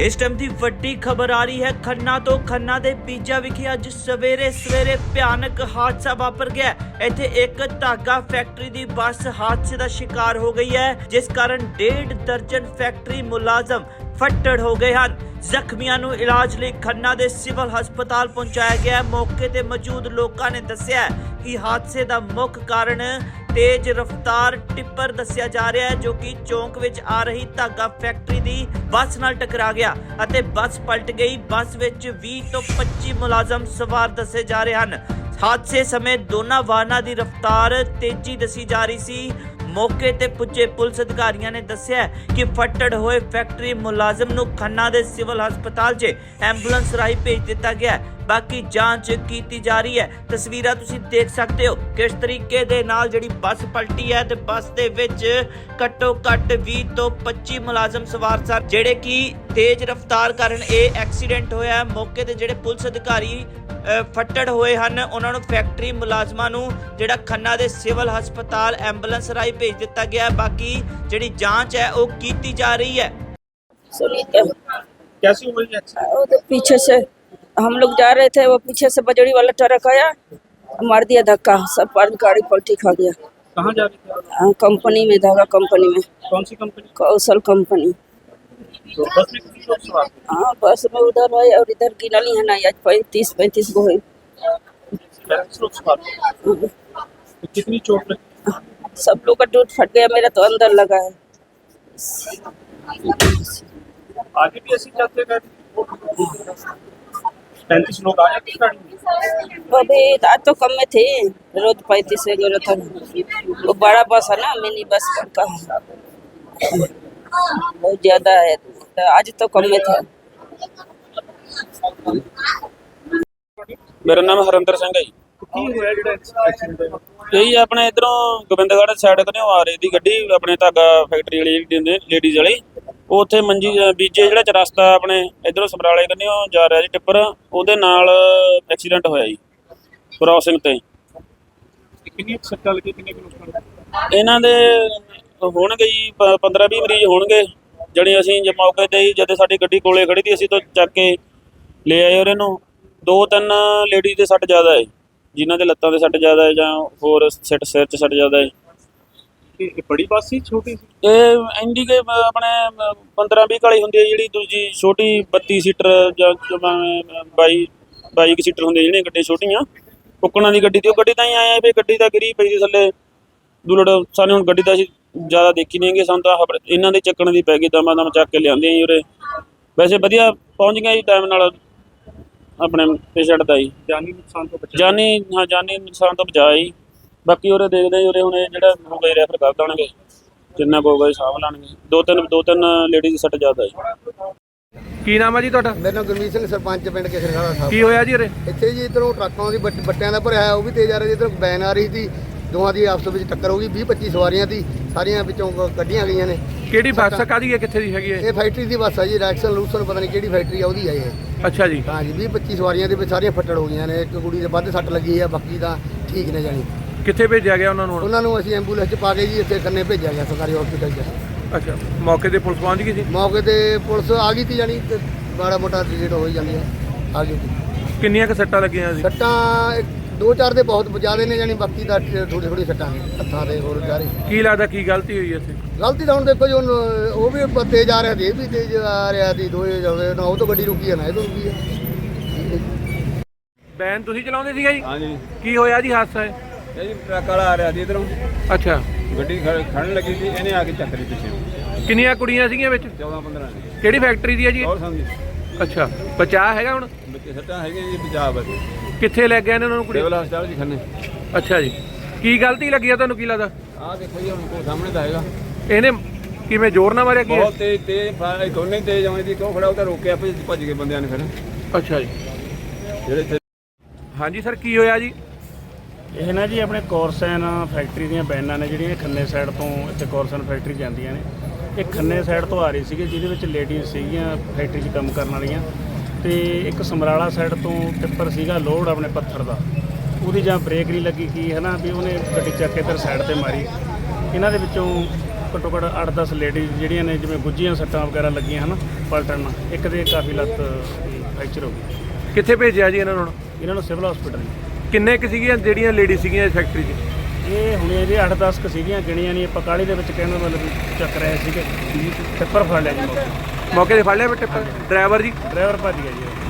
ਇਸ ਟਾਈਮ ਦੀ ਵੱਡੀ ਖਬਰ ਆ ਰਹੀ ਹੈ, ਖੰਨਾ ਤੋਂ ਖੰਨਾ ਦੇ ਬੀਜਾ ਵਿਖੇ ਅੱਜ ਸਵੇਰੇ ਸਵੇਰੇ ਭਿਆਨਕ ਹਾਦਸਾ ਵਾਪਰ ਗਿਆ ਇੱਥੇ ਇੱਕ ਧਾਗਾ ਫੈਕਟਰੀ ਦੀ ਬੱਸ ਹਾਦਸੇ ਦਾ ਸ਼ਿਕਾਰ ਹੋ ਗਈ ਹੈ, ਜਿਸ ਕਾਰਨ ਡੇਢ ਦਰਜਨ ਫੈਕਟਰੀ ਮੁਲਾਜ਼ਮ ਫੱਟੜ ਹੋ ਗਏ ਹਨ। ਜ਼ਖਮੀਆਂ ਨੂੰ ਇਲਾਜ ਲਈ ਖੰਨਾ ਦੇ ਸਿਵਲ ਹਸਪਤਾਲ ਪਹੁੰਚਾਇਆ ਗਿਆ। ਮੌਕੇ ਤੇ ਮੌਜੂਦ ਲੋਕਾਂ ਨੇ ਦੱਸਿਆ ਕਿ ਹਾਦਸੇ ਦਾ ਮੁੱਖ ਕਾਰਨ ਤੇਜ਼ ਰਫ਼ਤਾਰ ਟਿੱਪਰ ਦੱਸਿਆ ਜਾ ਰਿਹਾ ਹੈ, ਜੋ ਕਿ ਚੌਂਕ ਵਿੱਚ ਆ ਰਹੀ ਧਾਗਾ ਫੈਕਟਰੀ ਦੀ ਬੱਸ ਨਾਲ ਟਕਰਾ ਗਿਆ ਅਤੇ ਬੱਸ ਪਲਟ ਗਈ। ਬੱਸ ਵਿੱਚ 20 ਤੋਂ 25 ਮੁਲਾਜ਼ਮ ਸਵਾਰ ਦੱਸੇ ਜਾ ਰਹੇ ਹਨ। ਹਾਦਸੇ ਸਮੇਂ ਦੋਨਾਂ ਵਾਹਨਾਂ ਦੀ ਰਫ਼ਤਾਰ ਤੇਜ਼ੀ ਦੱਸੀ ਜਾ ਰਹੀ ਸੀ। ਮੌਕੇ ਤੇ ਪੁੱਜੇ ਪੁਲਿਸ ਅਧਿਕਾਰੀਆਂ ਨੇ ਦੱਸਿਆ ਕਿ ਫੱਟੜ ਹੋਏ ਫੈਕਟਰੀ ਮੁਲਾਜ਼ਮ ਨੂੰ ਖੰਨਾ ਦੇ ਸਿਵਲ ਹਸਪਤਾਲ 'ਚ ਐਂਬੂਲੈਂਸ ਰਾਹੀਂ ਭੇਜ ਦਿੱਤਾ ਗਿਆ ਬਾਕੀ ਜਾਂਚ ਕੀਤੀ ਜਾ ਰਹੀ ਹੈ। ਤਸਵੀਰਾਂ ਤੁਸੀਂ ਦੇਖ ਸਕਦੇ ਹੋ ਕਿਸ ਤਰੀਕੇ ਦੇ ਨਾਲ ਜਿਹੜੀ ਬੱਸ ਪਲਟੀ ਹੈ ਤੇ ਬੱਸ ਦੇ ਵਿੱਚ ਘੱਟੋ ਘੱਟ 20 ਤੋਂ 25 ਮੁਲਾਜ਼ਮ ਸਵਾਰ ਸਨ, ਜਿਹੜੇ ਕਿ ਤੇਜ਼ ਰਫ਼ਤਾਰ ਕਾਰਨ ਇਹ ਐਕਸੀਡੈਂਟ ਹੋਇਆ ਹੈ ਮੌਕੇ ਤੇ ਜਿਹੜੇ ਪੁਲਿਸ ਅਧਿਕਾਰੀ ਅ, ਫੱਟੜ ਹੋਏ ਹਨ ਉਹਨਾਂ ਨੂੰ ਫੈਕਟਰੀ ਮੁਲਾਜ਼ਮਾਂ ਨੂੰ ਜਿਹੜਾ ਖੰਨਾ ਦੇ ਸਿਵਲ ਹਸਪਤਾਲ ਐਂਬੂਲੈਂਸ ਰਾਹੀਂ ਭੇਜ ਦਿੱਤਾ ਗਿਆ ਹੈ ਬਾਕੀ ਜਿਹੜੀ ਜਾਂਚ ਹੈ ਉਹ ਕੀਤੀ ਜਾ ਰਹੀ ਹੈ सुनीता कैसी हुई एक्सीडेंट वो तो पीछे से हम लोग जा रहे थे वो पीछे से बजड़ी वाला ट्रक आया मार दिया धक्का सब पर गाड़ी पलटी खा गया कहाँ जा रही थी आप? हाँ, कंपनी में धागा कंपनी में कौन सी कंपनी कौशल कंपनी तो बस में कितनी लोग सवार थे हाँ बस में उधर है और इधर गिनली है ना आज पैंतीस पैंतीस गो है। पैंतीस लोग सवार थे तो कितनी चोट लगी? सब लोग का टूट फट गया मेरा तो अंदर लगा है। आगे भी ऐसे गए पैंतीस लोग आए अभी आज तो कम में थे रोज पैंतीस वगैरह था। वो बड़ा बस है ना मिनी बस का बहुत ज़्यादा है। आज तो कम में था ਮੇਰਾ ਨਾਮ ਹਰਿੰਦਰ ਸਿੰਘ ਹੈ ਜੀ तो की हुआ जेड़ा एक्सीडेंट है ਇਹੀ ਆਪਣੇ ਇਧਰੋਂ ਗੋਬਿੰਦਗੜ੍ਹ ਸਾਈਡ ਕਰਿਓ ਆ ਰਹੀ ਦੀ ਗੱਡੀ ਆਪਣੇ ਧਾਗਾ ਫੈਕਟਰੀ ਵਾਲੀ ਜਿਹੜੀ ਲੇਡੀਜ਼ ਵਾਲੀ ਉਹ ਉੱਥੇ ਮੰਜੀ ਅ, ਬੀਜੇ ਜਿਹੜਾ ਚਰਸਤਾ ਆਪਣੇ ਇਧਰੋਂ ਸਮਰਾਲੇ ਕਰਿਓ ਜਾ ਰਿਹਾ ਜੀ ਟਿੱਪਰ ਉਹਦੇ ਨਾਲ ਐਕਸੀਡੈਂਟ ਹੋਇਆ ਜੀ ਕ੍ਰਾਸਿੰਗ ਤੇ कितनी सट्टा लगी कितने के नुकसान हुए? ਇਹਨਾਂ ਦੇ ਹੋਣਗੇ ਜੀ 15 20 ਮਰੀਜ਼ ਹੋਣਗੇ ਜਣੇ ਅਸੀਂ ਜੇ ਮੌਕੇ ਤੇ ਹੀ ਜਦੋਂ ਸਾਡੀ ਗੱਡੀ ਕੋਲੇ ਖੜੀ ਸੀ ਅਸੀਂ ਤਾਂ ਚੱਕ ਕੇ ਲੈ ਆਏ ਔਰ ਨੂੰ ਦੋ ਤਿੰਨ ਲੇਡੀ ਦੇ ਸੱਟ ਜ਼ਿਆਦਾ ਹੈ ਜਿਨ੍ਹਾਂ ਦੇ ਲੱਤਾਂ ਦੇ ਸੱਟ ਜ਼ਿਆਦਾ ਹੈ ਜਾਂ ਹੋਰ ਸਿੱਟ ਸਿਰ 'ਚ ਸੱਟ ਜ਼ਿਆਦਾ ਹੈ ਇਹ ਬੜੀ ਬੱਸ ਛੋਟੀ ਸੀ? ਇਹ ਇੰਡੀ ਕੇ ਆਪਣੇ 15 20 ਵਾਲੀ ਹੁੰਦੀ ਹੈ ਜਿਹੜੀ ਦੂਜੀ ਛੋਟੀ 32 ਸੀਟਰ ਜਾਂ ਬਾਈ 22 ਸੀਟਰ ਹੁੰਦੇ ਜਿਹੜੀਆਂ ਗੱਡੀਆਂ ਛੋਟੀਆਂ। ਕੁੱਕਣਾਂ ਦੀ ਗੱਡੀ ਤੇ ਉਹ ਗੱਡੀ ਤਾਂ ਹੀ ਆਇਆ ਵੀ ਗੱਡੀ ਤਾਂ ਗਿਰੀ ਪਈ ਸੀ ਥੱਲੇ। ਦੁਲੜ ਸਾਨੂੰ ਹੁਣ ਗੱਡੀ ਦਾ ਸੀ ਜ਼ਿਆਦਾ ਦੇਖੀ ਨਹੀਂ ਗਏ ਸਾਨੂੰ ਖ਼ਬਰ ਇਹਨਾਂ ਦੇ ਚੱਕਣ ਦੀ ਪੈ ਗਈ ਦਮਾ ਦਮ ਚੱਕ ਕੇ ਲਿਆਂਦੇ ਜੀ ਉਰੇ। ਵੈਸੇ ਵਧੀਆ ਪਹੁੰਚ ਗਿਆ ਜੀ ਟਾਈਮ ਨਾਲ ਆਪਣੇ ਪੇਸ਼ੈਂਟ ਦਾ ਜੀ। ਜਾਨੀ ਨੁਕਸਾਨ ਤੋਂ ਬਚਾ ਜਾਨੀ ਹਾਂ ਜਾਨੀ ਨੁਕਸਾਨ ਬਾਕੀ ਉਰੇ ਦੇਖਦੇ ਜੀ ਉਰੇ ਹੁਣ ਇਹ ਜਿਹੜਾ ਹੋਊਗਾ ਜੀ ਰੈਫਰ ਕਰ ਦੇਣਗੇ। ਜਿੰਨਾ ਕੁ ਹੋਊਗਾ ਜੀ ਸਾਂਭ ਦੋ ਤਿੰਨ ਦੋ ਤਿੰਨ ਲੇਡੀਜ਼ ਸੱਟ ਜਾਦਾ ਜੀ। ਕੀ ਨਾਮ ਆ ਜੀ ਤੁਹਾਡਾ? ਮੇਰਾ ਗੁਰਮੀਤ ਸਿੰਘ ਸਰਪੰਚ ਪਿੰਡ ਕਿਸ਼ਨਗੜਾ ਸਾਹਿਬ। ਕੀ ਹੋਇਆ ਜੀ ਉਰੇ? ਇੱਥੇ ਜੀ ਇਧਰੋਂ ਟਰੱਕਾਂ ਦੀ ਬੱਟਿਆਂ ਦਾ ਭਰਿਆ ਹੋਇਆ ਉਹ ਵੀ ਤੇਜ਼ ਆ ਰਿਹਾ ਜੀ ਇਧਰੋਂ ਬੈਨ ਆ ਰਹੀ ਸੀ। ਦੋਵਾਂ ਦੀ ਆਪਸ ਵਿੱਚ ਟੱਕਰ ਹੋ ਗਈ 20 25 ਸਵਾਰੀਆਂ ਦੀ ਸਾਰੀਆਂ ਵਿੱਚੋਂ ਕ- ਕੱਢੀਆਂ ਗਈਆਂ ਨੇ। ਕਿਹੜੀ ਬੱਸ ਕਾਦੀ ਹੈ ਕਿੱਥੇ ਦੀ ਹੈਗੀ ਹੈ ਇਹ? ਫੈਕਟਰੀ ਦੀ ਬੱਸ ਆ ਜੀ ਰੈਕਸਨ ਲੂਸਨ ਪਤਾ ਨਹੀਂ ਕਿਹੜੀ ਫੈਕਟਰੀ ਆ ਉਹਦੀ ਆ ਇਹ। ਅੱਛਾ ਜੀ। ਹਾਂ ਜੀ 20 25 ਸਵਾਰੀਆਂ ਦੇ ਵਿੱਚ ਸਾਰੀਆਂ ਫੱਟੜ ਹੋ ਗਈਆਂ ਨੇ ਇੱਕ ਕੁੜੀ ਦੇ ਵੱਧ ਸੱਟ ਲੱਗੀ ਆ ਬਾਕੀ ਤਾਂ ਠੀਕ ਨੇ ਜਾਣੀ। ਕਿੱਥੇ ਭੇਜਿਆ ਗਿਆ ਉਹਨਾਂ ਨੂੰ ਹੁਣ? ਉਹਨਾਂ ਨੂੰ ਅਸੀਂ ਐਂਬੂਲੈਂਸ 'ਚ ਪਾ ਕੇ ਜੀ ਇੱਥੇ ਕੰਨੇ ਭੇਜਿਆ ਗਿਆ ਸਰਕਾਰੀ ਹਸਪੀਟਲ 'ਚ। ਅੱਛਾ ਮੌਕੇ ਤੇ ਪੁਲਿਸ ਪਹੁੰਚ ਗਈ ਸੀ? ਮੌਕੇ ਤੇ ਪੁਲਿਸ ਆ ਗਈ ਤੀ ਜਾਣੀ ਤੇ ਮੋਟਾ ਟ੍ਰੀਟ ਹੋ ਹੀ ਜਾਂਦੀ ਆ ਆ ਗਈ ਤੀ। ਕਿੰਨੀਆਂ ਕੁ ਸੱਟਾਂ ਲੱਗੀਆਂ ਸੀ? ਸੱਟਾਂ ਇੱਕ- ਦੋ ਚਾਰ ਦੇ ਬਹੁਤ ਜ਼ਿਆਦੇ ਨੇ ਜਾਣੀ ਬਾਕੀ ਦਾ ਥੋੜੀ ਥੋੜੀ ਸੱਟਾਂ ਨੇ ਹੱਥਾਂ ਦੇ ਹੋਰ ਜਾਰੇ ਕੀ ਲੱਗਦਾ ਕੀ ਗਲਤੀ ਹੋਈ ਇੱਥੇ ਗਲਤੀ ਤਾਂ ਹੁਣ ਦੇਖੋ ਜੀ ਹੁਣ ਉਹ ਵੀ ਬ- ਤੇਜ਼ ਆ ਰਿਹਾ ਸੀ ਇਹ ਵੀ ਤੇਜ਼ ਆ ਰਿਹਾ ਸੀ ਦੋਏ ਜਾਂਦੇ ਨਾ ਉਹ ਤੋਂ ਗੱਡੀ ਰੁਕੀ ਆ ਨਾ ਇਹ ਤੋਂ ਰੁਕੀ ਆ। ਬੈਨ ਤੁਸੀਂ ਚਲਾਉਂਦੇ ਸੀਗਾ ਜੀ? ਹਾਂਜੀ। ਕੀ ਹੋਇਆ ਜੀ ਹਾਦਸਾ ਇਹ? ਇਹ ਜੀ ਟਰੱਕ ਵਾਲਾ ਆ ਰਿਹਾ ਸੀ ਇਧਰੋਂ। ਅੱਛਾ। ਗੱਡੀ ਖੜ- ਖੜਨ ਲੱਗੀ ਸੀ ਇਹਨੇ ਆ ਕੇ ਚੱਕ ਲਈ ਪਿੱਛੇ। ਕਿੰਨੀਆਂ ਕੁੜੀਆਂ ਸੀਗੀਆਂ ਵਿੱਚ? 14 15 ਨੇ। ਕਿਹੜੀ ਫੈਕਟਰੀ ਦੀ ਹੈ ਜੀ ਇਹ? ਹੋਰ ਸਮਝੀ। ਅੱਛਾ। ਬਚਾ ਹੈਗਾ ਹੁਣ? ਬੱਚੇ ਸੱਟਾਂ ਹੈਗੀਆਂ ਜੀ ਪੰਜਾਬ ਬਸ। ਕਿੱਥੇ ਲੈ ਗਏ ਨੇ ਉਹਨਾਂ ਨੂੰ ਕੁੜੀ? ਸਿਵਲ ਹਸਪਤਾਲ ਜੀ ਖੰਨੇ। ਅੱਛਾ ਜੀ। ਕੀ ਗਲਤੀ ਲੱਗੀ ਆ ਤੁਹਾਨੂੰ ਕੀ ਲੱਗਦਾ? ਆਹ ਦੇਖੋ ਜੀ ਹੁਣ ਕੋ ਸਾਹਮਣੇ ਤਾਂ ਹੈਗਾ ਇਹਨੇ ਕਿਵੇਂ ਜ਼ੋਰ ਨਾਲ ਮਾਰਿਆ ਕੀ ਬਹੁਤ ਤੇਜ਼ ਤੇਜ਼ ਫਾਇਰ ਦੋਨੇ ਤੇਜ਼ ਆਉਂਦੀ ਸੀ ਕਿਉਂ ਖੜਾ ਉਹ ਤਾਂ ਰੋਕਿਆ ਭੱਜ ਭੱਜ ਗਏ ਬੰਦਿਆਂ ਨੇ ਫਿਰ। ਅੱਛਾ ਜੀ। ਜਿਹੜੇ ਇੱਥੇ ਹਾਂਜੀ ਸਰ ਕੀ ਹੋਇਆ ਜੀ? ਇਹ ਨਾ ਜੀ ਆਪਣੇ ਕੋਰਸਨ ਫੈਕਟਰੀ ਦੀਆਂ ਬੈਨਾਂ ਨੇ ਜਿਹੜੀਆਂ ਖੰਨੇ ਸਾਈਡ ਤੋਂ ਇੱਥੇ ਕੋਰਸਨ ਫੈਕਟਰੀ ਜਾਂਦੀਆਂ ਨੇ। ਇਹ ਖੰਨੇ ਸਾਈਡ ਤੋਂ ਆ ਰਹੀ ਸੀਗੀ ਜਿਹਦੇ ਵਿੱਚ ਲੇਡੀਜ਼ ਸੀਗੀਆਂ ਫੈਕਟਰੀ 'ਚ ਕੰਮ ਕਰਨ ਵਾਲੀਆਂ। ਤੇ ਇੱਕ ਸਮਰਾਲਾ ਸਾਈਡ ਤੋਂ ਟਿੱਪਰ ਸੀਗਾ ਲੋਡ ਆਪਣੇ ਪੱਥਰ ਦਾ। ਉਹਦੀ ਜਾਂ ਬ੍ਰੇਕ ਨਹੀਂ ਲੱਗੀ ਕੀ ਹੈ ਨਾ ਵੀ ਉਹਨੇ ਗੱਡੀ ਚੱਕ ਕੇ ਇੱਧਰ ਸਾਈਡ ਤੇ ਮਾਰੀ। ਇਹਨਾਂ ਦੇ ਵਿੱਚੋਂ ਘੱਟੋ ਘੱਟ 8-10 ਲੇਡੀਜ਼ ਜਿਹੜੀਆਂ ਨੇ ਜਿਵੇਂ ਗੁੱਜੀਆਂ ਸੱਟਾਂ ਵਗੈਰਾ ਲੱਗੀਆਂ ਹਨ ਪਲਟਣ ਨਾਲ। ਇੱਕ ਦੇ ਕਾਫੀ ਲੱਤ ਫ੍ਰੈਕਚਰ ਹੋ ਗਈ। ਕਿੱਥੇ ਭੇਜਿਆ ਜੀ ਇਹਨਾਂ ਨੂੰ ਹੁਣ? ਇਹਨਾਂ ਨੂੰ ਸਿਵਲ ਹਸਪੀਟਲ ਕਿੰਨੇ ਕੁ ਸੀਗੀਆਂ ਜਿਹੜੀਆਂ ਲੇਡੀ ਸੀਗੀਆਂ ਇਸ ਫੈਕਟਰੀ 'ਚ? ਇਹ ਹੁਣ ਇਹਦੇ 8-10 ਕ ਸੀਗੀਆਂ ਗਿਣੀਆਂ ਨਹੀਂ ਆਪਾਂ ਕਾਲੀ ਦੇ ਵਿੱਚ ਕਹਿੰਦਾ ਮਤਲਬ ਵੀ ਚੱਕ ਰਹੇ ਸੀਗੇ। ਟਿੱਪਰ ਫੜ ਲਿਆ ਜੀ। ਮੌਕੇ ਤੇ ਫੜ ਲਿਆ ਬਟ ਡਰਾਈਵਰ ਜੀ? ਡਰਾਈਵਰ ਭੱਜ ਗਿਆ ਜੀ।